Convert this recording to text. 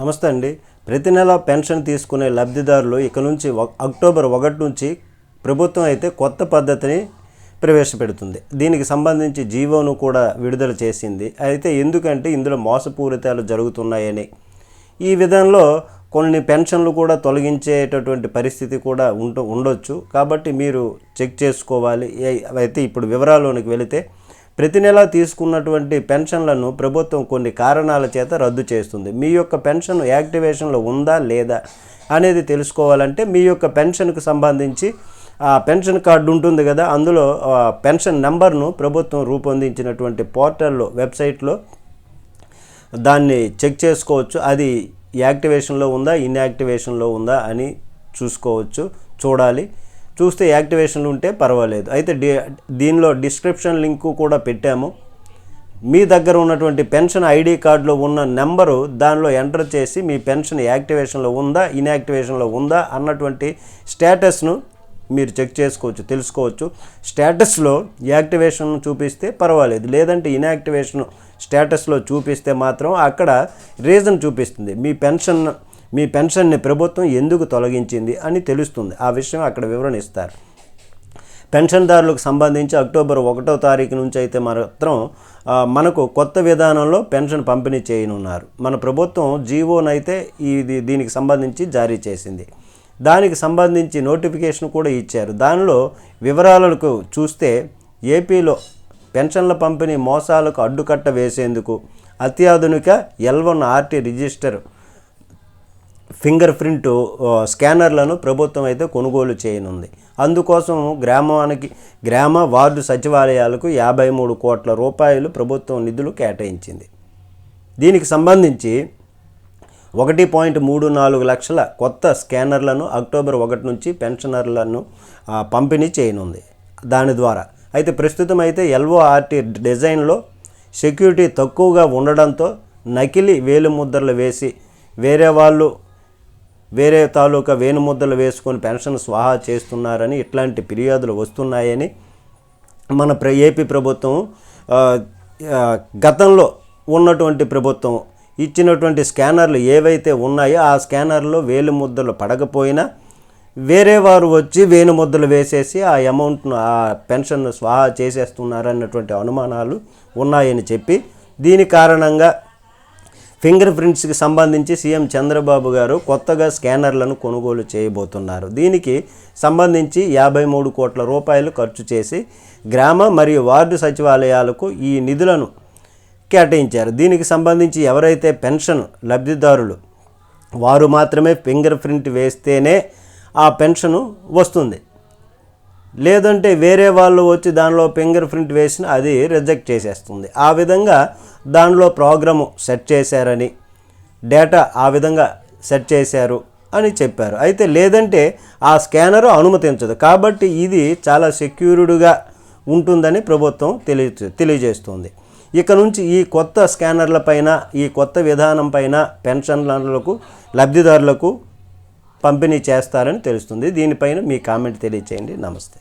నమస్తే అండి. ప్రతి నెల పెన్షన్ తీసుకునే లబ్ధిదారులు ఇక నుంచి అక్టోబర్ ఒకటి నుంచి ప్రభుత్వం అయితే కొత్త పద్ధతిని ప్రవేశపెడుతుంది. దీనికి సంబంధించి జీవోను కూడా విడుదల చేసింది. అయితే ఎందుకంటే ఇందులో మోసపూరితాలు జరుగుతున్నాయని. ఈ విధంలో కొన్ని పెన్షన్లు కూడా తొలగించేటటువంటి పరిస్థితి కూడా ఉండ ఉండొచ్చు. కాబట్టి మీరు చెక్ చేసుకోవాలి. అయితే ఇప్పుడు వివరాల్లోనికి వెళితే ప్రతి నెల తీసుకున్నటువంటి పెన్షన్లను ప్రభుత్వం కొన్ని కారణాల చేత రద్దు చేస్తుంది. మీ యొక్క పెన్షన్ యాక్టివేషన్లో ఉందా లేదా అనేది తెలుసుకోవాలంటే మీ యొక్క పెన్షన్కు సంబంధించి ఆ పెన్షన్ కార్డు ఉంటుంది కదా అందులో ఆ పెన్షన్ నెంబర్ను ప్రభుత్వం రూపొందించినటువంటి పోర్టల్లో వెబ్సైట్లో దాన్ని చెక్ చేసుకోవచ్చు. అది యాక్టివేషన్లో ఉందా ఇన్యాక్టివేషన్లో ఉందా అని చూసుకోవచ్చు చూడాలి. చూస్తే యాక్టివేషన్లు ఉంటే పర్వాలేదు. అయితే డి దీనిలో డిస్క్రిప్షన్ లింకు కూడా పెట్టాము. మీ దగ్గర ఉన్నటువంటి పెన్షన్ ఐడి కార్డులో ఉన్న నెంబరు దానిలో ఎంటర్ చేసి మీ పెన్షన్ యాక్టివేషన్లో ఉందా ఇన్యాక్టివేషన్లో ఉందా అన్నటువంటి స్టేటస్ను మీరు చెక్ చేసుకోవచ్చు తెలుసుకోవచ్చు. స్టేటస్లో యాక్టివేషన్ చూపిస్తే పర్వాలేదు. లేదంటే ఇన్యాక్టివేషన్ స్టేటస్లో చూపిస్తే మాత్రం అక్కడ రీజన్ చూపిస్తుంది. మీ పెన్షన్ మీ పెన్షన్ని ప్రభుత్వం ఎందుకు తొలగించింది అని తెలుస్తుంది. ఆ విషయం అక్కడ వివరణ ఇస్తారు. పెన్షన్దారులకు సంబంధించి అక్టోబర్ ఒకటో తారీఖు నుంచి అయితే మాత్రం మనకు కొత్త విధానంలో పెన్షన్ పంపిణీ చేయనున్నారు. మన ప్రభుత్వం జీవోనైతే ఇది దీనికి సంబంధించి జారీ చేసింది. దానికి సంబంధించి నోటిఫికేషన్ కూడా ఇచ్చారు. దానిలో వివరాలకు చూస్తే ఏపీలో పెన్షన్ల పంపిణీ మోసాలకు అడ్డుకట్ట వేసేందుకు అత్యాధునిక L one RT register finger print స్కానర్లను ప్రభుత్వం అయితే కొనుగోలు చేయనుంది. అందుకోసం గ్రామానికి గ్రామ వార్డు సచివాలయాలకు యాభై మూడు కోట్ల రూపాయలు ప్రభుత్వం నిధులు కేటాయించింది. దీనికి సంబంధించి ఒకటి పాయింట్ మూడు నాలుగు లక్షల కొత్త స్కానర్లను అక్టోబర్ ఒకటి నుంచి పెన్షనర్లను పంపిణీ చేయనుంది దాని ద్వారా. అయితే ప్రస్తుతం అయితే ఎల్ఓఆర్టీ డిజైన్లో సెక్యూరిటీ తక్కువగా ఉండడంతో నకిలీ వేలిముద్రలు వేసి వేరే వాళ్ళు వేరే తాలూకా వేణుముద్దలు వేసుకొని పెన్షన్ స్వాహా చేస్తున్నారని ఇట్లాంటి ఫిర్యాదులు వస్తున్నాయని మన ప్ర ఏపీ ప్రభుత్వం గతంలో ఉన్నటువంటి ప్రభుత్వం ఇచ్చినటువంటి స్కానర్లు ఏవైతే ఉన్నాయో ఆ స్కానర్లో వేలు ముద్దలు పడకపోయినా వేరే వారు వచ్చి వేణుముద్దలు వేసేసి ఆ అమౌంట్ను ఆ పెన్షన్ను స్వాహా చేసేస్తున్నారన్నటువంటి అనుమానాలు ఉన్నాయని చెప్పి దీని కారణంగా ఫింగర్ ప్రింట్స్కి సంబంధించి సీఎం చంద్రబాబు గారు కొత్తగా స్కానర్లను కొనుగోలు చేయబోతున్నారు. దీనికి సంబంధించి యాభై మూడు కోట్ల రూపాయలు ఖర్చు చేసి గ్రామ మరియు వార్డు సచివాలయాలకు ఈ నిధులను కేటాయించారు. దీనికి సంబంధించి ఎవరైతే పెన్షన్ లబ్ధిదారులు వారు మాత్రమే ఫింగర్ ప్రింట్ వేస్తేనే ఆ పెన్షను వస్తుంది. లేదంటే వేరే వాళ్ళు వచ్చి దానిలో ఫింగర్ ప్రింట్ వేసిన అది రిజెక్ట్ చేసేస్తుంది. ఆ విధంగా దానిలో ప్రోగ్రాము సెట్ చేశారని డేటా ఆ విధంగా సెట్ చేశారు అని చెప్పారు. అయితే లేదంటే ఆ స్కానర్ అనుమతించదు. కాబట్టి ఇది చాలా సెక్యూర్డ్గా ఉంటుందని ప్రభుత్వం తెలియ తెలియజేస్తుంది. ఇక నుంచి ఈ కొత్త స్కానర్ల పైన ఈ కొత్త విధానం పైన పెన్షన్లకు లబ్ధిదారులకు పంపిణీ చేస్తారని తెలుస్తుంది. దీనిపైన మీ కామెంట్ తెలియచేయండి. నమస్తే.